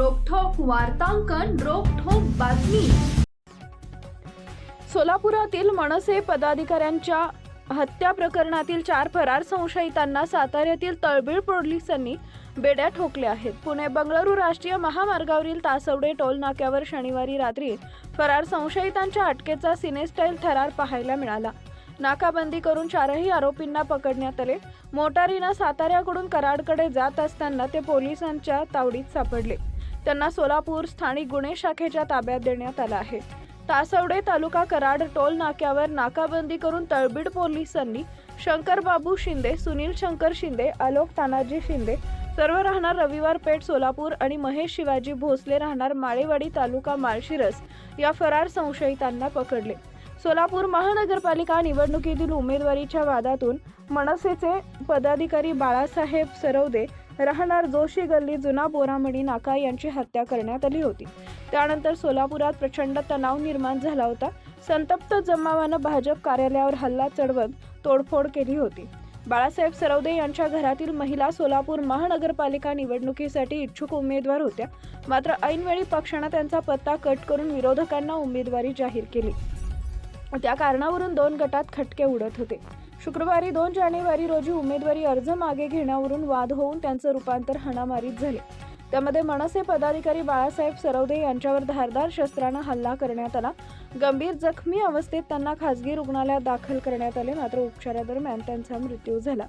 वार्तांकन रोखोक बातमी. सोलापुरातील मनसे पदाधिकाऱ्यांच्या हत्या प्रकरणातील चार फरार संशयितांना साताऱ्यातील तळबीळ पोलिसांनी बेड्या ठोकल्या आहेत. पुणे बंगळुरू राष्ट्रीय महामार्गावरील तासवडे टोल नाक्यावर शनिवारी रात्री फरार संशयितांच्या अटकेचा सिनेस्टाईल थरार पाहायला मिळाला. नाकाबंदी करून चारही आरोपींना पकडण्यात आले. मोटारीनं साताऱ्याकडून कराडकडे जात असताना ते पोलिसांच्या तावडीत सापडले. त्यांना सोलापूर स्थानिक गुन्हे शाखेच्या ताब्यात देण्यात आलं आहे. तासवडे तालुका कराड टोल नाक्यावर नाकाबंदी करून तळबीड पोलिसांनी शंकरबाबू शिंदे सुनील शंकर शिंदे आलोक तानाजी शिंदे सर्व राहणार रविवार पेठ सोलापूर आणि महेश शिवाजी भोसले राहणार माळेवाडी तालुका माळशिरस या फरार संशयितांना पकडले. सोलापूर महानगरपालिका निवडणुकीतील उमेदवारीच्या वादातून मनसेचे पदाधिकारी बाळासाहेब सरवदे राहणार जोशी गल्ली जुना बोरामणी नाका यांची हत्या करण्यात आली होती. त्यानंतर सोलापुरात प्रचंड तणाव निर्माण झाला होता. संतप्त जमावानं भाजप कार्यालयावर हल्ला चढवत तोडफोड केली होती. बाळासाहेब सरवदे यांच्या घरातील महिला सोलापूर महानगरपालिका निवडणुकीसाठी इच्छुक उमेदवार होत्या. मात्र ऐनवेळी पक्षानं त्यांचा पत्ता कट करून विरोधकांना उमेदवारी जाहीर केली. त्या कारणावरून दोन गटात खटके उडत होते. शुक्रवारी दोन जानेवारी रोजी उमेदवारी अर्ज मागे घेण्यावरून वाद होऊन त्यांचं रूपांतर हाणामारीत झाले. त्यामध्ये मनसे पदाधिकारी बाळासाहेब सरवदे यांच्यावर धारदार शस्त्रानं हल्ला करण्यात आला. गंभीर जखमी अवस्थेत त्यांना खासगी रुग्णालयात दाखल करण्यात आले मात्र उपचारादरम्यान त्यांचा मृत्यू झाला.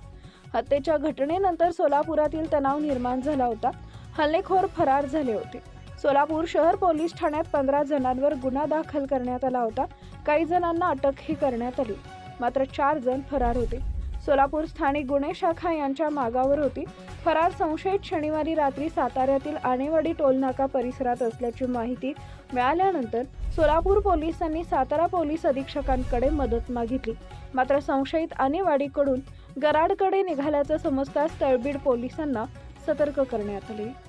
हत्येच्या घटनेनंतर सोलापुरातील तणाव निर्माण झाला होता. हल्लेखोर फरार झाले होते. सोलापूर शहर पोलीस ठाण्यात पंधरा जणांवर गुन्हा दाखल करण्यात आला होता. काही जणांना अटकही करण्यात आली. मात्र चार जण फरार होते. सोलापूर स्थानिक गुन्हे शाखा यांच्या मागावर होती. फरार संशयित शनिवारी रात्री साताऱ्यातील आणेवाडी टोलनाका परिसरात असल्याची माहिती मिळाल्यानंतर सोलापूर पोलिसांनी सातारा पोलीस अधीक्षकांकडे मदत मागितली. मात्र संशयित आनेवाडीकडून गराडकडे निघाल्याचं समजताच तळबीड पोलिसांना सतर्क करण्यात आले.